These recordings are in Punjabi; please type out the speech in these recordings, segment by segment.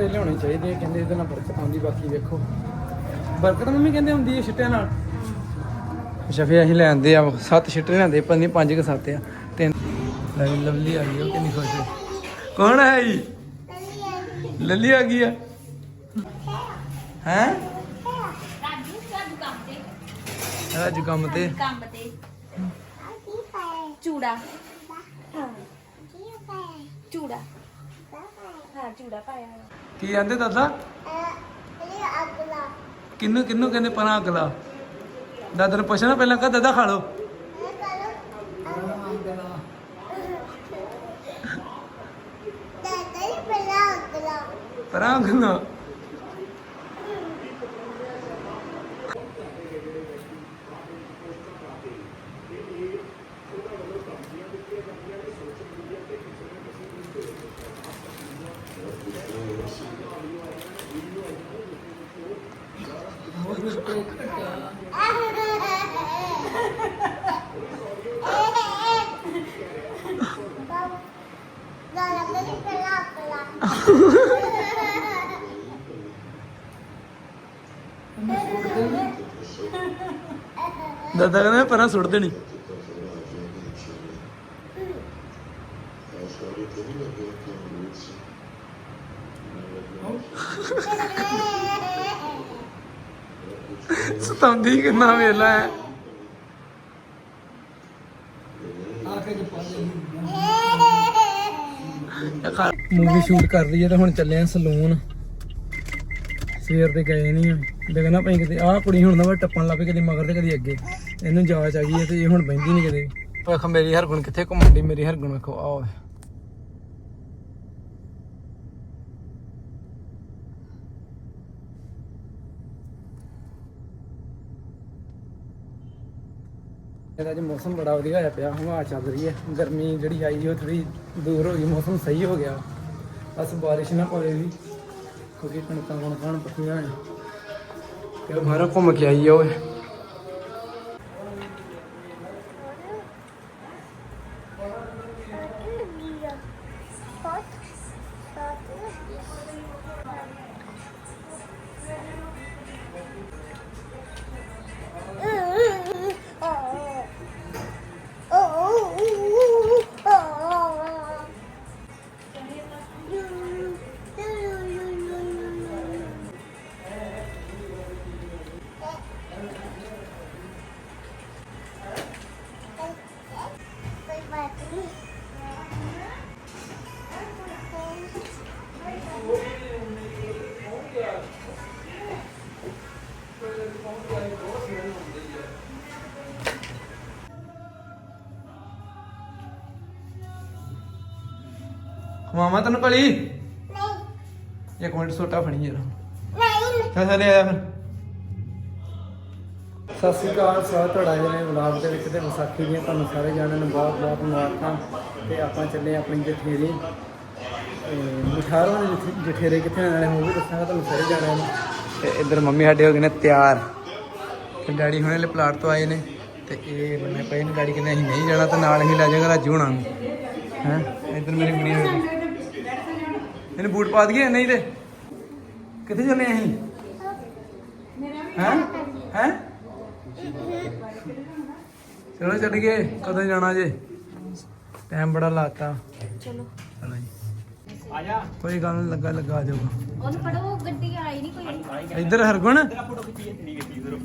ਛਿੱਟੇ ਲਿਆਉਣੇ ਚਾਹੀਦੇ ਆ ਕਹਿੰਦੇ ਇਹਦੇ ਨਾਲ ਬਰਕਤ ਆਉਂਦੀ ਬਾਕੀ ਵੇਖੋ। ਬਰਕਤ ਮੰਮੀ ਕਹਿੰਦੇ ਹੁੰਦੀ ਹੈ ਛਿੱਟਿਆਂ ਨਾਲ। ਅੱਛਾ ਫਿਰ ਅਸੀਂ ਲੈਂਦੇ ਆ ਸੱਤ ਛਿੱਟੇ ਲੈਂਦੇ ਪਤਾ ਨਹੀਂ ਪੰਜ ਕਿ ਸੱਤ ਆ ਤਿੰਨ। ਲੈ ਵੀ ਲਵਲੀ ਆ ਗਈ ਉਹ ਕਿੰਨੀ ਖੁਸ਼ ਹੈ ਕੌਣ ਹੈ ਜੀ? ਲੱਲੀ ਆ ਗਈ ਆ। ਹੈ? ਰਾਜੂ ਰਾਜੂ ਕੰਮ ਤੇ। ਅੱਜ ਕੰਮ ਤੇ। ਕੰਮ ਤੇ ਚੂੜਾ ਚੂੜਾ। ਹਾਂ ਚੂੜਾ ਪਾਇਆ ਹੋਇਆ। ਕੀ ਆਂਦੇ ਦਾਦਾ? ਕਿੰਨੂੰ ਕਿੰਨੂੰ ਕਹਿੰਦੇ ਪਰਾਂ ਅਗਲਾ? ਦਾਦਾ ਨੂੰ ਪੁੱਛਣਾ ਪਹਿਲਾਂ ਕਹ ਦਾਦਾ ਖਾ ਲਓ। ਪਰਾਂ ਅਗਲਾ। ਦਾਦਾ ਕਹਿੰਦਾ ਪਰਾਂ ਸੁੱਟ ਦੇਣੀ। ਸਤਾਉਂਦੀ ਕਿੰਨਾ ਵੇਲਾ ਹੈ। ਮੂਵੀ ਸ਼ੂਟ ਕਰ ਲਈ ਹੈ ਤੇ ਹੁਣ ਚੱਲੇ ਆ ਸਲੂਨ ਸਵੇਰ ਦੇ ਗਏ ਨਹੀਂ ਆ। ਦੇਖਣਾ ਪਈ ਕਿਤੇ, ਆਹ ਕੁੜੀ ਹੁਣ ਨਾ ਟੱਪਣ ਲੱਗ ਪਈ, ਕਦੀ ਮਗਰ ਤੇ ਕਦੀ ਅੱਗੇ। ਇਹਨੂੰ ਜਾਂਚ ਆ ਗਈ ਹੈ ਤੇ ਇਹ ਹੁਣ ਬੈਂਦੀ ਨਹੀਂ ਕਦੇ। ਵੇਖ ਮੇਰੀ ਹਰਗੁਣ ਕਿੱਥੇ ਘੁੰਮਣ ਦੀ ਮੇਰੀ ਹਰਗੁਣ ਵੇਖੋ ਆਓ ਇਹਦਾ ਅੱਜ ਮੌਸਮ ਬੜਾ ਵਧੀਆ ਹੋਇਆ ਪਿਆ ਹਵਾ ਚੱਲ ਰਹੀ ਹੈ ਗਰਮੀ ਜਿਹੜੀ ਆਈ ਉਹ ਥੋੜੀ ਦੂਰ ਹੋ ਗਈ ਮੌਸਮ ਸਹੀ ਹੋ ਗਿਆ। ਬਸ ਬਾਰਿਸ਼ ਨਾ ਪਵੇ ਵੀ ਕਿਉਂਕਿ ਕਣਕਾਂ ਕਣਕਾਂ ਪੱਕੀਆਂ ਨੇ। ਤੇ ਬਾਹਰੋਂ ਘੁੰਮ ਕੇ ਆਈ ਓਏ। ਖਵਾਵਾਂ ਤੈਨੂੰ ਕਲੀ ਇੱਕ ਮਿੰਟ ਸੋਟਾ ਫੜੀ ਜਰਾ ਚੱਲ ਚੱਲ ਆਇਆ ਫਿਰ ਸਤਿ ਸ਼੍ਰੀ ਅਕਾਲ ਸਵਾਗਤ ਤੁਹਾਡਾ ਜਿਹੜੇ ਵਲੌਗ ਦੇ ਵਿੱਚ ਤੇ ਵਿਸਾਖੀ ਦੀਆਂ ਤੁਹਾਨੂੰ ਸਾਰੇ ਜਾਣਿਆਂ ਨੂੰ ਬਹੁਤ ਬਹੁਤ ਮੁਬਾਰਕਾਂ। ਤੇ ਆਪਾਂ ਚੱਲੇ ਆਪਣੀ ਜਠੇਰੀ। ਮੁਠਾਰੋਂ ਦੇ ਜਠ- ਜਠੇਰੇ ਕਿੱਥੇ ਨੇ? ਨਾਲੇ ਉਹ ਵੀ ਦੱਸਾਂਗਾ ਤੁਹਾਨੂੰ ਸਾਰੇ ਜਾਣਿਆਂ ਨੂੰ। ਤੇ ਇੱਧਰ ਮੰਮੀ ਸਾਡੇ ਹੋ ਗਏ ਨੇ ਤਿਆਰ। ਤੇ ਡੈਡੀ ਹੁਣੇ ਲੈ ਪਲਾਟ ਤੋਂ ਆਏ ਨੇ। ਤੇ ਇਹ ਬੰਨੇ ਪਏ ਨੇ ਡੈਡੀ ਕਹਿੰਦੇ ਅਸੀਂ ਨਹੀਂ ਜਾਣਾ ਤੇ ਨਾਲ ਅਸੀਂ ਲੈ ਜਾਵਾਂਗੇ ਰਾਜੂ ਹੁਣਾਂ ਨੂੰ। ਹੈ? ਇੱਧਰ ਮੇਰੀ ਕੁੜੀ ਹੋਈ। ਇਹਨੂੰ ਬੂਟ ਪਾ ਦਈਏ ਨਹੀਂ ਤੇ। ਕਿੱਥੇ ਚੱਲੇ ਅਸੀਂ? ਹੈ? ਹੈ? ਚਲੋ ਚੱਲ ਗਏ ਕਦੋਂ ਜਾਣਾ ਜੇ? ਟਾਈਮ ਬੜਾ ਲਾਤਾ। ਚਲੋ। ਚਲੋ ਜੀ। ਕੋਈ ਗੱਲ ਨਹੀਂ ਲੱਗਾ ਲੱਗਾ ਆ ਜਾਊਗਾ। ਉਹਨੂੰ ਫੜੋ ਗੱਡੀ ਆਈ ਨਹੀਂ ਕੋਈ। ਇੱਧਰ ਹਰਗੁਣ।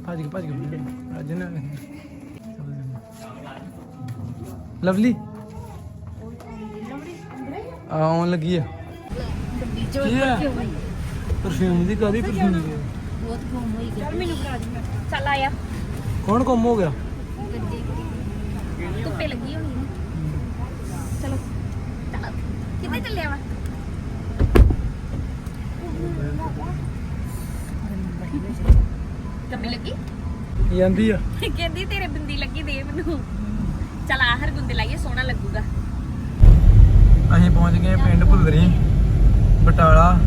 ਭੱਜ ਕੇ ਭੱਜ ਕੇ ਰਾਜਨ ਲਵਲੀ। ਆ। ਆਉਣ ਲੱਗੀ ਆ। ਚ ਕੀ ਆ ਪਰਫਿਊਮ ਦੀ ਕਾਦੀ ਪਰਫਿਊਮ ਦੀ ਆ? ਬਹੁਤ ਘੁੰਮ ਹੋਈ ਗੱਡੀ। ਮੈਨੂੰ ਫੜਾ ਦੇ। ਚੱਲ ਆਇਆ। ਕੌਣ ਗੁੰਮ ਹੋ ਗਿਆ? ਗੱਡੀ। ਧੁੱਪੇ ਲੱਗੀ ਹੋਣੀ ਨਾ ਚਲੋ। ਚੱਲ। ਕਿੱਥੇ ਚੱਲਿਆ ਵਾ? ਕੰਮੀ ਲੱਗੀ? ਕੀ ਆਂਦੀ ਆ। ਕਹਿੰਦੀ ਤੇਰੇ ਬਿੰਦੀ ਲੱਗੀ ਦੇ ਮੈਨੂੰ। ਚਲ ਆਹਰ ਗੁੰਦੇ ਲਾਈਏ ਸੋਹਣਾ ਲੱਗੂਗਾ। ਅਸੀਂ ਪਹੁੰਚ ਗਏ ਪਿੰਡ ਭੁੱਲਰੀ। ਬਟਾਲਾ,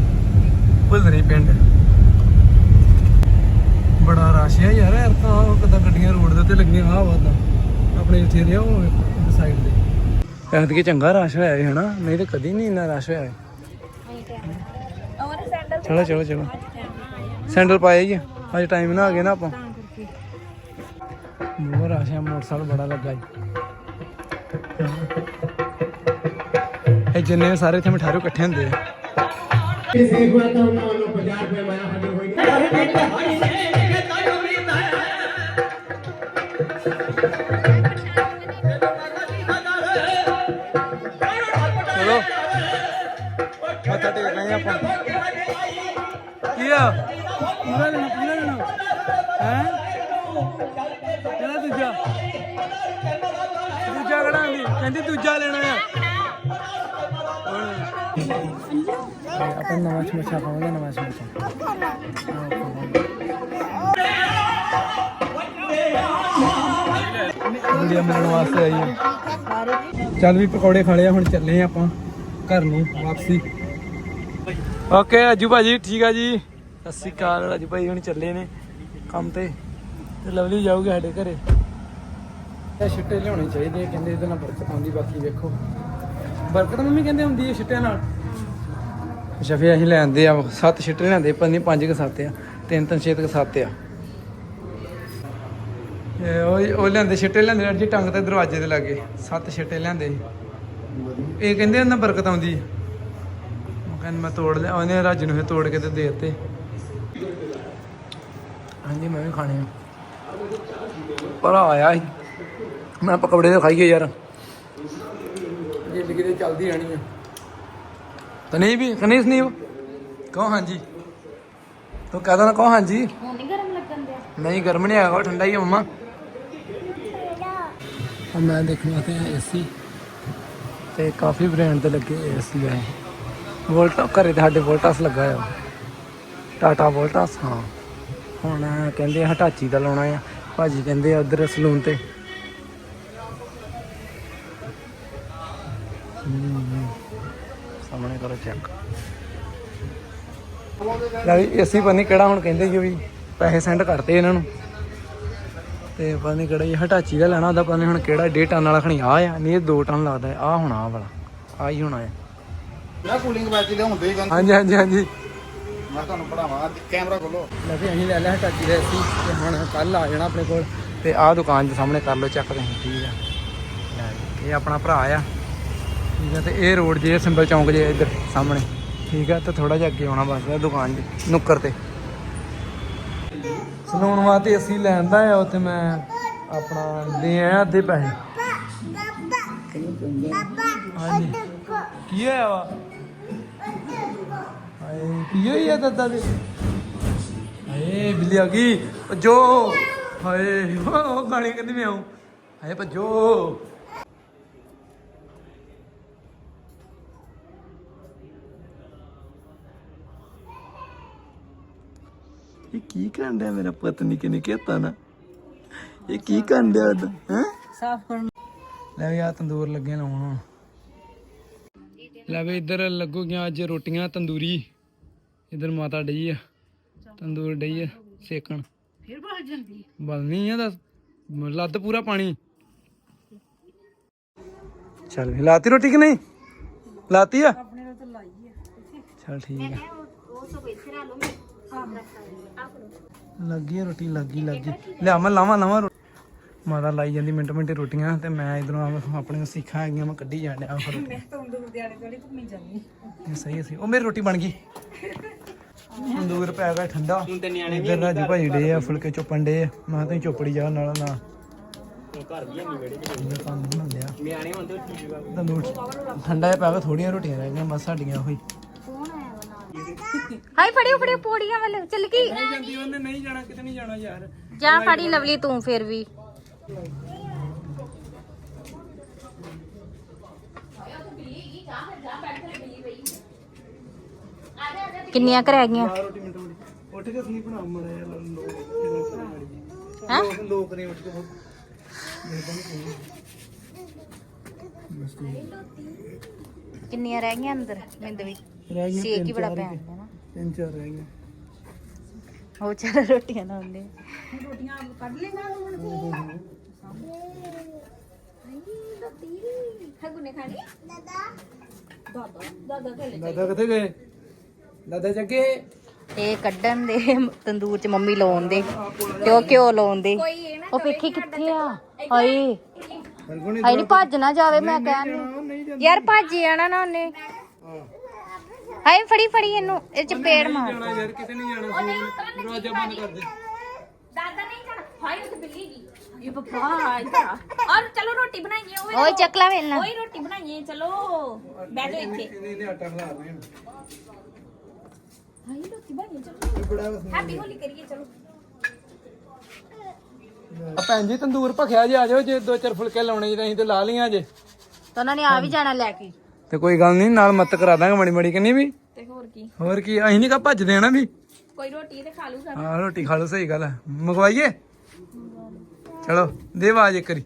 ਭੁੱਲਰੀ ਪਿੰਡ। ਬੜਾ ਰਸ਼ ਹੈ ਯਾਰ ਯਾਰ ਤਾਂ ਕਿਦਾਂ ਗੱਡੀਆਂ ਰੋਡ ਦੇ ਉੱਤੇ ਲੱਗੀਆਂ ਆ ਵਾਦਾ ਆਪਣੇ ਇੱਥੇ ਰਿਆ ਉਹ ਸਾਈਡ ਤੇ। ਐਤਕੀ ਚੰਗਾ ਰਸ਼ ਹੋਇਆ ਹੈ ਹਨਾ? ਨਹੀਂ ਤੇ ਕਦੀ ਨਹੀਂ ਇੰਨਾ ਰਸ਼ ਹੋਇਆ। ਚਲੋ ਚਲੋ ਚਲੋ। ਸੈਂਡਲ ਪਾਏ ਹੀ ਅੱਜ ਟਾਈਮ ਨਾ ਆ ਗਿਆ ਨਾ ਆਪਾਂ। ਬਹੁਤ ਰਸ਼ ਆ, ਮੋਟਰਸਾਈਕਲ ਬੜਾ ਲੱਗਾ ਜੀ। ਇਹ ਜਿੰਨੇ ਸਾਰੇ ਇੱਥੇ ਮਠਾਰੂ ਇਕੱਠੇ ਹੁੰਦੇ ਆ। ਕਿਸੇ ਹੋਇਆ ਤਾਂ ਉਹਨਾਂ ਵੱਲੋਂ 50 ਰੁਪਏ ਮੈਂ ਹਾਜ਼ਰ ਹੋਈ ਚਲੋ। ਮੱਥਾ ਟੇਕ ਰਹੇ ਆਪਾਂ। ਕੀ ਆ? ਪੂਰਾ ਲੈਣਾ ਪੂਰਾ ਲੈਣਾ ਹੈ? ਕਿਹੜਾ ਦੂਜਾ ਦੂਜਾ ਆਂਦੀ ਕਹਿੰਦੀ ਦੂਜਾ ਲੈਣਾ ਆ। ਆਪਾਂ ਨਵਾਂ ਸਮੋਸਾ ਖਾਵਾਂਗੇ, ਨਵਾਂ ਸਮੋਸਾ। ਵੀਡੀਓ ਮਿਲਣ ਵਾਸਤੇ ਆਈ ਚੱਲ ਵੀ ਪਕੌੜੇ ਖਾ ਲਿਆ ਹੁਣ ਚੱਲੇ ਆਪਾਂ ਘਰ ਨੂੰ ਵਾਪਸੀ। ਓਕੇ, ਰਾਜੂ ਭਾਜੀ, ਠੀਕ ਆ ਜੀ? ਸਤਿ ਸ਼੍ਰੀ ਅਕਾਲ, ਰਾਜੂ ਭਾਈ ਹੁਣ ਚੱਲੇ ਨੇ ਕੰਮ ਤੇ। ਤੇ ਲਵਲੀ ਜਾਊਗੇ ਸਾਡੇ ਘਰੇ। ਇਹ ਛਿੱਟੇ ਲਿਆਉਣੇ ਚਾਹੀਦੇ ਕਹਿੰਦੇ ਇਹਦੇ ਨਾਲ ਬਰਕਤ ਆਉਂਦੀ, ਬਾਕੀ ਵੇਖੋ। ਬਰਕਤ ਮੰਮੀ ਕਹਿੰਦੇ ਹੁੰਦੀ ਹੈ ਛਿੱਟਿਆਂ ਨਾਲ। ਅੱਛਾ, ਫਿਰ ਅਸੀਂ ਲਿਆਂਦੇ ਆ ਸੱਤ ਛਿੱਟੇ ਲਿਆਂਦੇ ਪਰ ਨਹੀਂ, ਪੰਜ ਕਿ ਸੱਤ ਆ, ਤਿੰਨ ਤਿੰਨ, ਛੇ ਤੱਕ ਸੱਤ ਆ। ਉਹ ਉਹ ਲਿਆਂਦੇ ਛਿੱਟੇ ਲਿਆਂਦੇ ਜੀ ਟੰਗ ਤੇ ਦਰਵਾਜ਼ੇ ਦੇ ਲਾਗੇ, ਸੱਤ ਛਿੱਟੇ ਲਿਆਂਦੇ ਸੀ। ਇਹ ਕਹਿੰਦੇ ਉਹਨਾਂ ਬਰਕਤ ਆਉਂਦੀ। ਹੈ। ਉਹ ਮੈਂ ਤੋੜ ਲਿਆ, ਉਹਨੇ ਰਾਜੂ ਨੂੰ ਫਿਰ ਤੋੜ ਕੇ ਤੇ ਦੇ ਦਿੱਤੇ। ਹਾਂਜੀ, ਮੈਂ ਵੀ ਖਾਣੇ ਆ। ਪਰ ਆਇਆ ਸੀ। ਮੈਂ ਪਕੌੜੇ ਤਾਂ ਖਾਈਏ ਯਾਰ। ਜ਼ਿੰਦਗੀ ਤੇ ਚੱਲਦੀ ਰਹਿਣੀ ਆ। ਤਾਂ ਨਹੀਂ ਵੀ ਕਨੀਸ ਨਹੀਂ ਕਹੋ ਹਾਂਜੀ? ਤੂੰ ਕਹਦਾ ਨਾ ਕਹੋ ਹਾਂਜੀ? ਹੁਣ ਨਹੀਂ ਗਰਮ ਲੱਗਣ ਦਿਆ? ਨਹੀਂ ਗਰਮ ਨਹੀਂ ਹੈਗਾ ਠੰਡਾ ਹੀ ਹੈ ਮਮਾ। ਮੈਂ ਦੇਖਣ ਵਾਸਤੇ ਏਸੀ। ਤੇ ਕਾਫੀ ਬ੍ਰਾਂਡ ਦੇ ਲੱਗੇ ਏਸੀ ਆ ਵੋਲਟਾ ਘਰੇ ਤੇ ਸਾਡੇ ਵੋਲਟਾਸ ਲੱਗਾ ਆ। ਟਾਟਾ ਵੋਲਟਾਸ ਹਾਂ। ਹੁਣ ਕਹਿੰਦੇ ਹਟਾਚੀ ਦਾ ਲਾਉਣਾ ਆ। ਭਾਜੀ ਕਹਿੰਦੇ ਆ ਉਧਰ ਸਲੂਨ ਤੇ। ਕਰੋ ਚੈੱਕ ਲੈ ਵੀ ਏਸੀ ਪਤਾ ਨਹੀਂ ਕਿਹੜਾ ਹੁਣ ਕਹਿੰਦੇ ਕਿ ਵੀ ਪੈਸੇ ਸੈਂਡ ਕਰਤੇ ਇਹਨਾਂ ਨੂੰ। ਤੇ ਪਤਾ ਨਹੀਂ ਕਿਹੜਾ ਇਹ ਹਟਾਚੀ ਦਾ ਲੈਣਾ ਉਹਦਾ ਪਤਾ ਨਹੀਂ ਹੁਣ ਕਿਹੜਾ 1.5 ਟਨ ਵਾਲਾ ਖਣੀ ਆ ਆ ਨਹੀਂ ਇਹ 2 ਟਨ ਲੱਗਦਾ ਆ ਹੁਣ ਆ ਵਾਲਾ ਆ ਹੀ ਹੋਣਾ ਆ। ਨਾ ਕੂਲਿੰਗ ਬੈਚ ਦੇ ਹੁੰਦੇ ਹੀ ਹਾਂਜੀ ਹਾਂਜੀ ਹਾਂਜੀ। ਮੈਂ ਤੁਹਾਨੂੰ ਪੜਾਵਾਂ ਕੈਮਰਾ ਖੋਲੋ। ਲੈ ਵੀ ਅਸੀਂ ਲੈ ਲਿਆ ਹਟਾਚੀ ਦਾ ਏਸੀ ਤੇ ਹੁਣ ਕੱਲ ਆ ਜਾਣਾ ਆਪਣੇ ਕੋਲ। ਤੇ ਆਹ ਦੁਕਾਨ ਦੇ ਸਾਹਮਣੇ ਕਰ ਲਓ ਚੱਕ ਤੁਸੀਂ ਠੀਕ ਆ। ਇਹ ਆਪਣਾ ਭਰਾ ਆ। ਠੀਕ ਆ, ਤੇ ਇਹ ਰੋਡ ਜੇ ਸਿੰਬਲ ਚੌਂਕ ਜੇ ਇੱਧਰ ਸਾਹਮਣੇ। ਠੀਕ ਆ, ਤੇ ਥੋੜਾ ਜਿਹਾ ਅੱਗੇ ਆਉਣਾ ਬਸ ਦੁਕਾਨ ਜੀ ਨੁੱਕਰ ਤੇ। ਸਲੂਨ ਵਾਸਤੇ ਅਸੀਂ ਲੈਂਦਾ ਆ, ਉੱਥੇ ਮੈਂ ਆਪਣਾ ਦੇ ਆਇਆ ਅੱਧੇ ਪੈਸੇ। ਹਾਂਜੀ। ਕੀ ਹੋਇਆ ਵਾ? ਹਾਏ, ਕੀ ਹੋਈ ਆ ਦਾਦਾ ਦੇ? ਹਾਏ, ਬਿੱਲੀ ਆ ਗਈ। ਭੱਜੋ। ਹਾਏ, ਉਹ ਗਾਣੀ ਕਹਿੰਦੀ ਮੈਂ ਆਉਂ ਹਾਏ, ਭੱਜੋ। ਇਹ ਕੀ ਕਰਨ ਡਿਆ ਮੇਰਾ ਪੁੱਤ ਨਿੱਕੇ ਨਿੱਕੇ ਹੱਥਾਂ ਨਾਲ? ਇਹ ਕੀ ਕਰਨ ਡਿਆ ਉਹਦਾ ਹੈ? ਸਾਫ਼ ਕਰਨ ਲੈ ਵੀ ਆ ਤੰਦੂਰ ਲੱਗੇ ਲਾਉਣ ਹੁਣ ਲੈ ਵੀ ਇੱਧਰ ਲੱਗੂਗੀਆਂ ਅੱਜ ਰੋਟੀਆਂ ਤੰਦੂਰੀ। ਇੱਧਰ ਮਾਤਾ ਡਈ ਆ ਤੰਦੂਰ ਡਈ ਆ ਸੇਕਣ। ਫਿਰ ਬਣ ਜਾਂਦੀ ਬਲਨੀ ਆ ਦੱਸ ਲੱਦ ਪੂਰਾ ਪਾਣੀ। ਚੱਲ ਵੀ ਲਾਤੀ ਰੋਟੀ ਕਿ ਨਹੀਂ? ਲਾਤੀ ਆ? ਆਪਣੇ ਨਾਲ ਤਾਂ ਲਾਈ ਹੈ ਚੱਲ ਠੀਕ ਆ ਉਹ ਸਭ ਇੱਥੇ ਰਾ ਲਓ ਮੈਂ ਆਪ ਲੱਗੀ ਆ ਰੋਟੀ ਲੱਗੀ ਲੱਗੀ। ਲਿਆ ਮੈਂ ਲਾਵਾਂ ਲਾਵਾਂ ਰੋ- ਮਾਤਾ ਲਾਈ ਜਾਂਦੀ ਮਿੰਟ ਮਿੰਟ ਰੋਟੀਆਂ ਤੇ ਮੈਂ ਇਧਰੋਂ ਆਪਣੀਆਂ ਸਿੱਖਾਂ ਹੈਗੀਆਂ ਮੈਂ ਕੱਢੀ ਜਾਣ ਡਿਆ ਫਿਰ ਮੈਂ ਤਾਂ ਉਂਦਰ ਲੁਧਿਆਣੇ ਕੋਲੇ ਘੁੰਮੀ ਜਾਂਦੀ। ਇਹ ਸਹੀ ਸੀ ਉਹ ਮੇਰੀ ਰੋਟੀ ਬਣ ਗਈ। ਤੰਦੂਰ ਪੈ ਗਿਆ ਠੰਡਾ। ਇੱਧਰ ਰਾਜੂ ਭਾਈ ਡੇ ਆ ਫੁਲਕੇ ਚੁੱਪਣ ਡੇ ਆ। ਮੈਂ ਤੁਸੀਂ ਚੁੱਪੜੀ ਜਾ ਨਾਲ ਨਾ ਘਰ ਵੀ ਨਹੀਂ ਵੇੜੇ ਕੰਮ ਬਣਾਉਂਦੇ ਆ ਮਿਆਣੇ ਹੁੰਦੇ ਠੀਕ ਤੰਦੂਰ ਠੰਡਾ ਜਿਹਾ ਪੈ ਗਿਆ ਥੋੜੀਆਂ ਰੋਟੀਆਂ ਰਹਿ ਗਈਆਂ ਬਸ ਸਾਡੀਆਂ ਹੋਈ ਹਾਈ ਫੜਿਓ ਫੜਿਓ ਪੌੜੀਆਂ ਵੱਲ ਚੱਲ ਗਈ। ਨਹੀਂ ਜਾਂਦੀ ਉਹਨੇ ਨਹੀਂ ਜਾਣਾ ਕਿਤੇ ਨਹੀਂ ਜਾਣਾ ਯਾਰ। ਜਾ ਫੜੀ ਲਵਲੀ ਤੂੰ ਫਿਰ ਵੀ। ਕਿੰਨੀਆਂ ਕਰ ਗਈਆਂ? ਰੋਟੀ ਮਿੰਟ ਮਿੰਟ। ਉੱਠ ਕੇ ਸੀ ਬਣਾ ਮੜਾ ਯਾਰ ਲੋਕ ਹੈ? ਲੋਕ ਲੋਕ ਨੇ ਉੱਠ ਕੇ ਕਿੰਨੀਆਂ ਰਹਿ ਗਈਆਂ ਅੰਦਰ? ਮਿੰਦ ਵੀ। ਰਹਿ ਗਈਆਂ ਸੇਕ ਹੀ ਤਿੰਨ ਬੜਾ ਚਾਰ ਪੈਣ ਹੀ। ਡਿਆ ਨਾ ਤਿੰਨ ਚਾਰ ਰਹਿ ਗਏ। ਉਹ ਚਾਰ ਰੋਟੀਆਂ ਨਾ ਹੁੰਦੇ ਰੋਟੀਆਂ ਕੱਢ ਲੈਣਾ ਹੁਣ ਹਗੁਨੇ ਖਾਣੀ? ਦਾਦਾ ਦਾਦਾ ਦਾਦਾ ਦਾਦਾ ਕਿੱਥੇ ਗਏ? ਦਾਦਾ ਜੱਗੇ? ਇਹ ਕੱਢਣ ਦੇ ਤੰਦੂਰ 'ਚ ਮੰਮੀ ਲਾਉਣ ਦੇ ਤੇ ਉਹ ਘਿਓ ਲਾਉਣ ਦੇ। ਉਹ ਵੇਖੀ ਕਿੱਥੇ ਆ? ਹਾਏ। ਹਾਏ ਨਹੀਂ ਭੱਜ ਨਾ ਜਾਵੇ ਮੈਂ ਕਹਿਣ ਯਾਰ ਭੱਜ ਜਾਣਾ ਨਾ ਉਹਨੇ। ਹਾਏ ਫੜੀ ਫੜੀ ਇਹਨੂੰ ਇਹ ਚ ਪੇੜ ਮਾਰ। ਜਾਣਾ ਯਾਰ ਕਿਤੇ ਨਹੀਂ ਜਾਣਾ ਸੀ ਦਰਵਾਜ਼ਾ ਬੰਦ ਕਰ ਦੇ। ਦਾਦਾ ਨਹੀਂ ਜਾਣਾ। ਹਾਏ ਉਹ ਬਿੱਲੀ ਗਈ ਇਹ ਬੱਬਾ ਇੱਧਰ ਔਰ ਚਲੋ ਰੋਟੀ ਬਣਾਈਏ ਓਏ ਚੱਕਲਾ ਵੇਲਣਾ ਓਏ ਰੋਟੀ ਬਣਾਈਏ ਚਲੋ। ਬਹਿ ਇੱਥੇ। ਇਹਨੇ ਇਹਨੇ ਆਟਾ ਖਲਾ ਰਹੇ ਹਾਏ ਰੋਟੀ ਬਣਾਈਏ ਚਲੋ। ਹੈਪੀ ਹੋਲੀ ਕਰੀਏ ਚਲੋ। ਆ ਭੈਣ ਜੀ ਤੰਦੂਰ ਭਖਿਆ ਜੇ ਆ ਜਾਓ ਜੇ ਦੋ ਚਾਰ ਫੁਲਕੇ ਲਾਉਣੇ ਜੇ ਅਸੀਂ ਤੇ ਲਾ ਲੀਆਂ ਜੇ। ਤਾਂ ਉਹਨਾਂ ਨੇ ਆ ਵੀ ਜਾਣਾ ਲੈ ਕੇ। ਤੇ ਕੋਈ ਗੱਲ ਨਹੀਂ ਨਾਲ ਮਤ ਕਰਾ ਦਾਂਗੇ ਮੜੀ ਮੜੀ ਕਿੰਨੀ ਵੀ? ਤੇ ਹੋਰ ਕੀ? ਹੋਰ ਕੀ ਅਸੀਂ ਨਹੀਂ ਕਾ ਭੱਜਦੇ ਆ ਨਾ ਵੀ? ਕੋਈ ਰੋਟੀ ਤੇ ਖਾ ਲੂਗਾ ਹਾਂ ਰੋਟੀ ਖਾ ਲਓ ਸਹੀ ਗੱਲ ਹੈ ਮੰਗਵਾਈਏ? ਚਲੋ ਦੇ ਆਵਾਜ਼ ਇੱਕ ਕਰੀ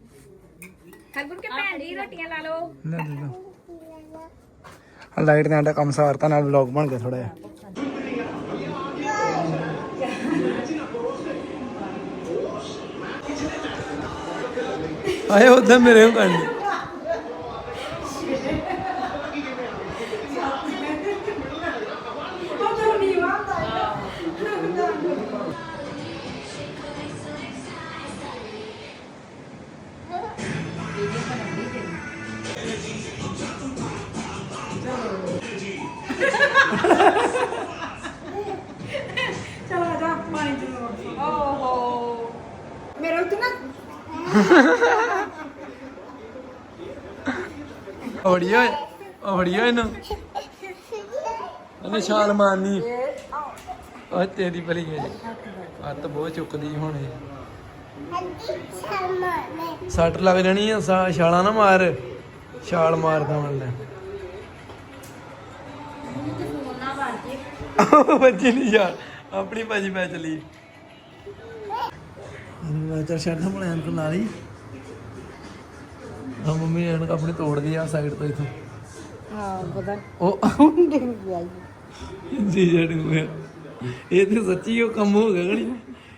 ਹਰਗੁਣ ਕੇ ਭੈਣ ਦੀ ਰੋਟੀਆਂ ਲਾ ਲਓ। ਲੈ ਦੇ ਦੋ। ਆ ਲਾਈਟ ਦੇ ਕੰਮ ਸਾਰਤਾ ਨਾਲ ਵਲੌਗ ਬਣ ਗਿਆ ਥੋੜਾ ਜਿਹਾ। ਆਏ ਉਧਰ ਮੇਰੇ ਨੂੰ ਕਰਨੀ ਚਲ ਆ ਜਾ, ਪਾਣੀ ਚ ਲੋ ਓਹੋ। ਮੇਰੇ ਉੱਤੇ ਨਾ ਔੜੀ ਓਏ ਔੜੀ ਓਏ ਨੂੰ ਉਹਨੇ ਛਾਲ ਮਾਰਨੀ। ਓਏ, ਤੇਰੀ ਭਲੀ ਹੈ। ਹੱਥ ਬਹੁਤ ਚੁੱਕਦੀ ਹੁਣ। ਇਹ ਸੱਟ ਲੱਗ ਜਾਣੀ ਆ ਛਾਲਾਂ ਨਾ ਮਾਰ। ਛਾਲ ਮਾਰਦਾ ਹੁਣ ਲੈ ਬੱਜੀ ਨਹੀਂ ਯਾਰ ਆਪਣੀ ਭਾਜੀ ਪੈ ਚਲੀ। ਮੈਂ ਚਰ ਛੱਡ ਹਮਲੇ ਐਨਕ ਲਾ ਲਈ। ਆ ਮੰਮੀ ਐਨਕ ਆਪਣੀ ਤੋੜਦੀ ਆ ਸਾਈਡ ਤੋਂ ਇਥੋਂ। ਹਾਂ ਪਤਾ ਉਹ ਜੀ ਜੜ ਹੋਇਆ ਇਹ ਤੇ ਸੱਚੀ ਉਹ ਕੰਮ ਹੋ ਗਿਆ ਗਣੀ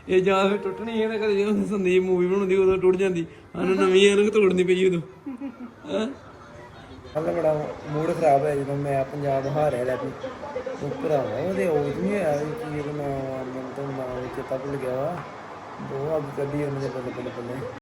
ਇਹ ਜਾਂ ਫਿਰ ਟੁੱਟਣੀ ਹੈ ਤਾਂ ਕਦੇ ਜਦੋਂ ਸੰਦੀਪ ਮੂਵੀ ਬਣਾਉਂਦੀ ਉਦੋਂ ਟੁੱਟ ਜਾਂਦੀ। ਸਾਨੂੰ ਨਵੀਂ ਐਨਕ ਤੋੜਨੀ ਪਈ ਉਦੋਂ। ਹਾਂ? ਹੱਲ ਬੜਾ ਮੂਡ ਖਰਾਬ ਹੋਇਆ ਜਦੋਂ ਮੈਂ ਪੰਜਾਬ ਹਾਰਿਆ ਲੈ ਵੀ ਉਹ ਭਰਾਵਾ ਉਹਦੇ ਉਹ ਨਹੀਂ ਹੋਇਆ ਵੀ ਕੀ ਉਹਦਾ ਨਾਮ ਮੈਨੂੰ ਤਾਂ ਨਾਮ ਚੇਤਾ ਭੁੱਲ ਗਿਆ ਵਾ। ਉਹ ਅੱਗ ਕੱਢੀ ਉਹਨੇ ਬੱਲੇ ਬੱਲੇ ਬੱਲੇ